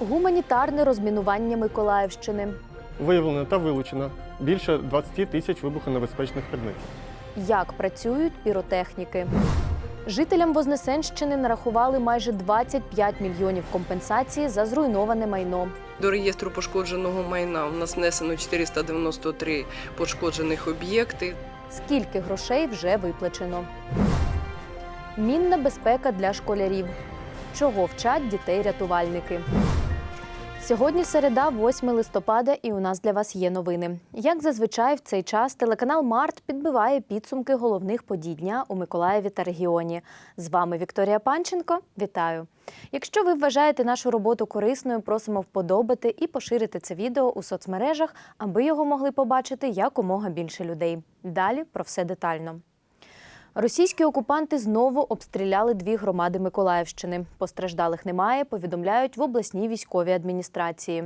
Гуманітарне розмінування Миколаївщини. Виявлено та вилучено більше 20 тисяч вибухонебезпечних предметів. Як працюють піротехніки? Жителям Вознесенщини нарахували майже 25 мільйонів компенсації за зруйноване майно. До реєстру пошкодженого майна у нас внесено 493 пошкоджених об'єкти. Скільки грошей вже виплачено? Мінна безпека для школярів. Чого вчать дітей рятувальники? Сьогодні середа, 8 листопада, і у нас для вас є новини. Як зазвичай в цей час телеканал Март підбиває підсумки головних подій дня у Миколаєві та регіоні. З вами Вікторія Панченко. Вітаю! Якщо ви вважаєте нашу роботу корисною, просимо вподобати і поширити це відео у соцмережах, аби його могли побачити якомога більше людей. Далі про все детально. Російські окупанти знову обстріляли дві громади Миколаївщини. Постраждалих немає, повідомляють в обласній військовій адміністрації.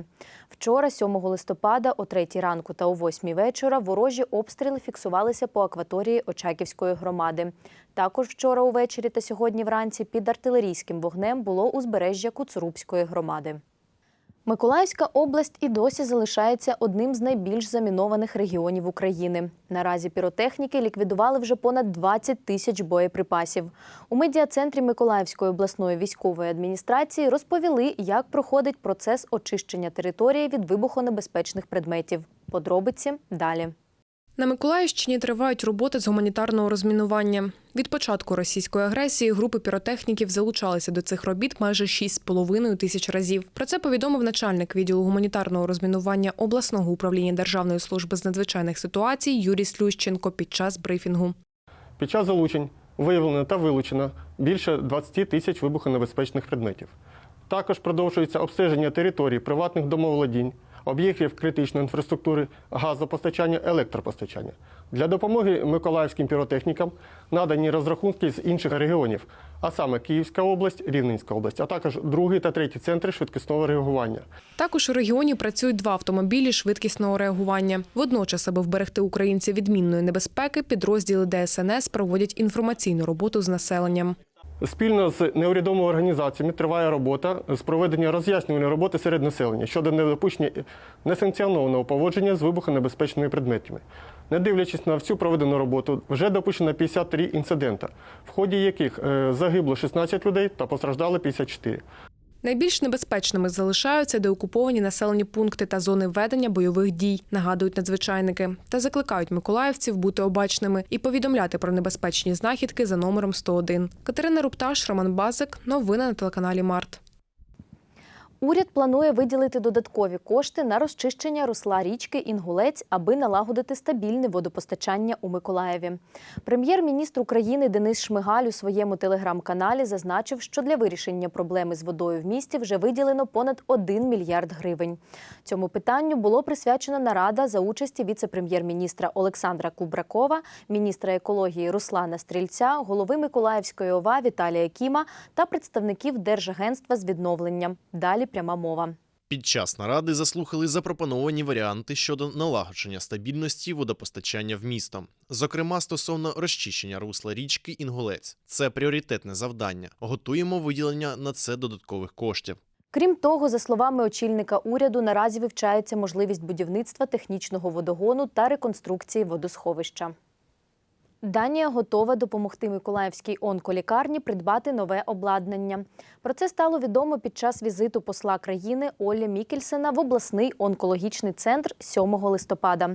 Вчора, 7 листопада, о 3 ранку та о 8 вечора, ворожі обстріли фіксувалися по акваторії Очаківської громади. Також вчора увечері та сьогодні вранці під артилерійським вогнем було узбережжя Куцурубської громади. Миколаївська область і досі залишається одним з найбільш замінованих регіонів України. Наразі піротехніки ліквідували вже понад 20 тисяч боєприпасів. У медіа-центрі Миколаївської обласної військової адміністрації розповіли, як проходить процес очищення території від вибухонебезпечних предметів. Подробиці далі. На Миколаївщині тривають роботи з гуманітарного розмінування. Від початку російської агресії групи піротехніків залучалися до цих робіт майже 6,5 тисяч разів. Про це повідомив начальник відділу гуманітарного розмінування обласного управління Державної служби з надзвичайних ситуацій Юрій Слющенко під час брифінгу. Під час залучень виявлено та вилучено більше 20 тисяч вибухонебезпечних предметів. Також продовжується обстеження територій приватних домоволодінь, об'єктів критичної інфраструктури, газопостачання, електропостачання. Для допомоги миколаївським піротехнікам надані розрахунки з інших регіонів, а саме Київська область, Рівненська область, а також другий та третій центри швидкісного реагування. Також у регіоні працюють два автомобілі швидкісного реагування. Водночас, аби вберегти українців від мінної небезпеки, підрозділи ДСНС проводять інформаційну роботу з населенням. Спільно з неурядовими організаціями триває робота з проведення роз'яснювальної роботи серед населення щодо недопущення несанкціонованого поводження з вибухонебезпечними предметами. Не дивлячись на всю проведену роботу, вже допущено 53 інцидента, в ході яких е, загибло 16 людей та постраждали 54. Найбільш небезпечними залишаються деокуповані населені пункти та зони ведення бойових дій, нагадують надзвичайники, та закликають миколаївців бути обачними і повідомляти про небезпечні знахідки за номером 101. Катерина Рупташ, Роман Базик. Новини на телеканалі Март. Уряд планує виділити додаткові кошти на розчищення русла річки Інгулець, аби налагодити стабільне водопостачання у Миколаєві. Прем'єр-міністр України Денис Шмигаль у своєму телеграм-каналі зазначив, що для вирішення проблеми з водою в місті вже виділено понад 1 мільярд гривень. Цьому питанню було присвячена нарада за участі віце-прем'єр-міністра Олександра Кубракова, міністра екології Руслана Стрільця, голови Миколаївської ОВА Віталія Кіма та представників Держагентства з відновлення. Далі пряма мова. Під час наради заслухали запропоновані варіанти щодо налагодження стабільності водопостачання в місто, зокрема стосовно розчищення русла річки Інгулець. Це пріоритетне завдання. Готуємо виділення на це додаткових коштів. Крім того, за словами очільника уряду, наразі вивчається можливість будівництва технічного водогону та реконструкції водосховища. Данія готова допомогти Миколаївській онколікарні придбати нове обладнання. Про це стало відомо під час візиту посла країни Олі Мікельсена в обласний онкологічний центр 7 листопада.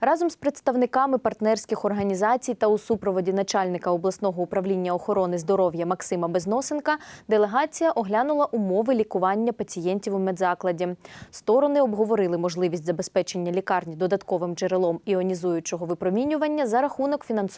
Разом з представниками партнерських організацій та у супроводі начальника обласного управління охорони здоров'я Максима Безносенка делегація оглянула умови лікування пацієнтів у медзакладі. Сторони обговорили можливість забезпечення лікарні додатковим джерелом іонізуючого випромінювання за рахунок фінансування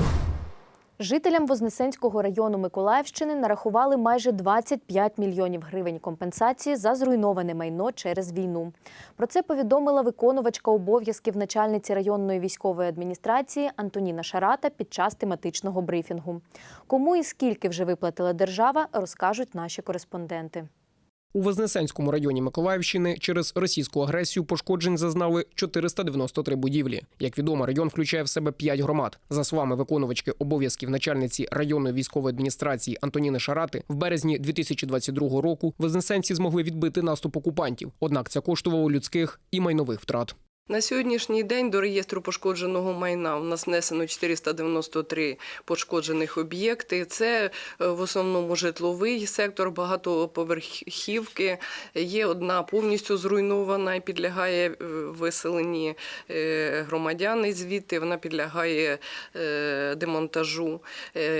Жителям Вознесенського району Миколаївщини нарахували майже 25 мільйонів гривень компенсації за зруйноване майно через війну. Про це повідомила виконувачка обов'язків начальниці районної військової адміністрації Антоніна Шарата під час тематичного брифінгу. Кому і скільки вже виплатила держава, розкажуть наші кореспонденти. У Вознесенському районі Миколаївщини через російську агресію пошкоджень зазнали 493 будівлі. Як відомо, район включає в себе 5 громад. За словами виконувачки обов'язків начальниці районної військової адміністрації Антоніни Шарати, в березні 2022 року вознесенці змогли відбити наступ окупантів. Однак це коштувало людських і майнових втрат. На сьогоднішній день до реєстру пошкодженого майна у нас внесено 493 пошкоджених об'єкти. Це е, в основному житловий сектор, багатоповерхівки. Є одна повністю зруйнована і підлягає е, виселенні е, громадяни звідти. Вона підлягає демонтажу.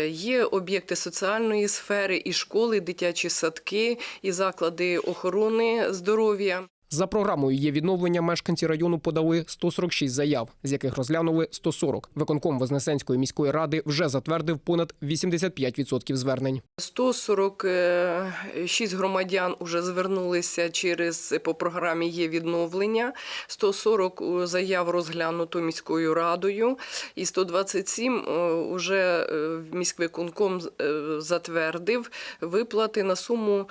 Є об'єкти соціальної сфери, і школи, дитячі садки, і заклади охорони здоров'я. За програмою є відновлення. Мешканці району подали 146 заяв, з яких розглянули 140. Виконком Вознесенської міської ради вже затвердив понад 85% звернень. 146 громадян вже звернулися через по програмі є відновлення. 140 заяв розглянуто міською радою, і 127 вже міськвиконком е, затвердив виплати на суму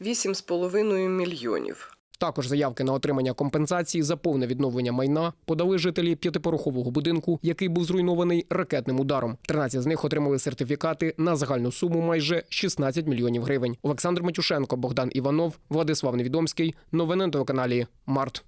8,5 мільйонів. Також заявки на отримання компенсації за повне відновлення майна подали жителі п'ятипорохового будинку, який був зруйнований ракетним ударом. 13 з них отримали сертифікати на загальну суму майже 16 мільйонів гривень. Олександр Матюшенко, Богдан Іванов, Владислав Невідомський. Новини на телеканалі Март.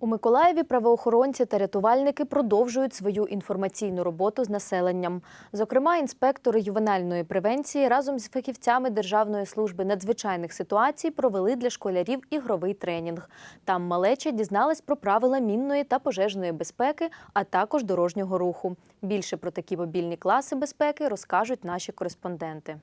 У Миколаєві правоохоронці та рятувальники продовжують свою інформаційну роботу з населенням. Зокрема, інспектори ювенальної превенції разом з фахівцями Державної служби надзвичайних ситуацій провели для школярів ігровий тренінг. Там малеча дізналась про правила мінної та пожежної безпеки, а також дорожнього руху. Більше про такі мобільні класи безпеки розкажуть наші кореспонденти.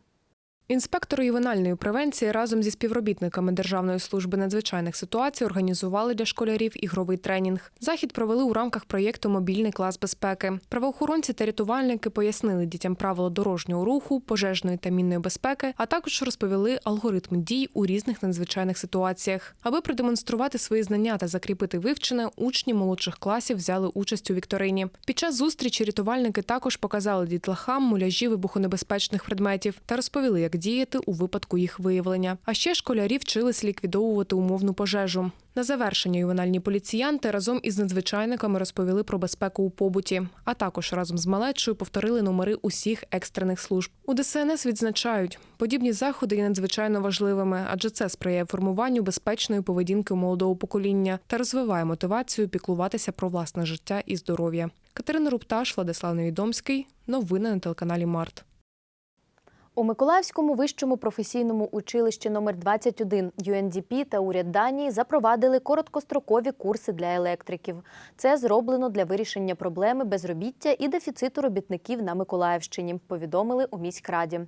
Інспектори ювенальної превенції разом зі співробітниками Державної служби надзвичайних ситуацій організували для школярів ігровий тренінг. Захід провели у рамках проєкту Мобільний клас безпеки. Правоохоронці та рятувальники пояснили дітям правила дорожнього руху, пожежної та мінної безпеки, а також розповіли алгоритм дій у різних надзвичайних ситуаціях. Аби продемонструвати свої знання та закріпити вивчене, учні молодших класів взяли участь у вікторині. Під час зустрічі рятувальники також показали дітлахам муляжі вибухонебезпечних предметів та розповіли, як діяти у випадку їх виявлення. А ще школярі вчились ліквідовувати умовну пожежу. На завершення ювенальні поліціянти разом із надзвичайниками розповіли про безпеку у побуті, а також разом з малечою повторили номери усіх екстрених служб. У ДСНС відзначають, подібні заходи є надзвичайно важливими, адже це сприяє формуванню безпечної поведінки молодого покоління та розвиває мотивацію піклуватися про власне життя і здоров'я. Катерина Рупташ, Владислав Невідомський. Новини на телеканалі Март. У Миколаївському вищому професійному училищі номер 21 UNDP та уряд Данії запровадили короткострокові курси для електриків. Це зроблено для вирішення проблеми безробіття і дефіциту робітників на Миколаївщині, повідомили у міськраді.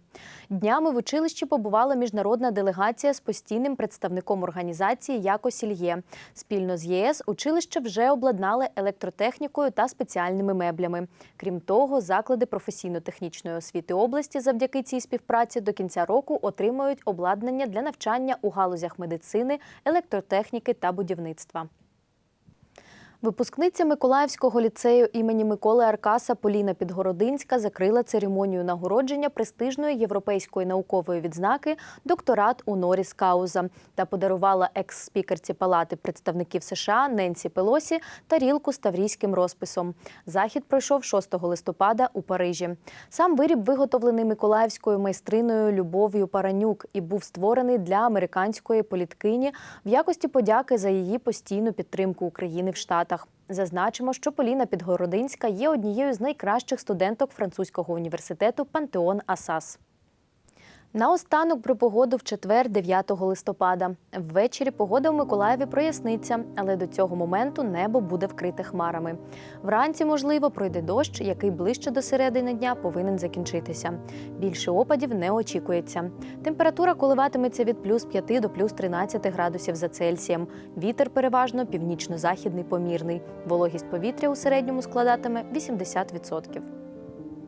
Днями в училищі побувала міжнародна делегація з постійним представником організації Якосільє. Спільно з ЄС училище вже обладнали електротехнікою та спеціальними меблями. Крім того, заклади професійно-технічної освіти області завдяки цій співпраці до кінця року отримають обладнання для навчання у галузях медицини, електротехніки та будівництва. Випускниця Миколаївського ліцею імені Миколи Аркаса Поліна Підгородинська закрила церемонію нагородження престижної європейської наукової відзнаки докторат Уноріс Кауза та подарувала екс-спікерці Палати представників США Ненсі Пелосі тарілку з таврійським розписом. Захід пройшов 6 листопада у Парижі. Сам виріб виготовлений миколаївською майстриною Любов'ю Паранюк і був створений для американської політкині в якості подяки за її постійну підтримку України в Штатах. Зазначимо, що Поліна Підгородинська є однією з найкращих студенток французького університету Пантеон Асас. Наостанок про погоду в четвер, 9 листопада. Ввечері погода в Миколаєві проясниться, але до цього моменту небо буде вкрите хмарами. Вранці, можливо, пройде дощ, який ближче до середини дня повинен закінчитися. Більше опадів не очікується. Температура коливатиметься від плюс 5 до плюс 13 градусів за Цельсієм. Вітер переважно північно-західний помірний. Вологість повітря у середньому складатиме 80%.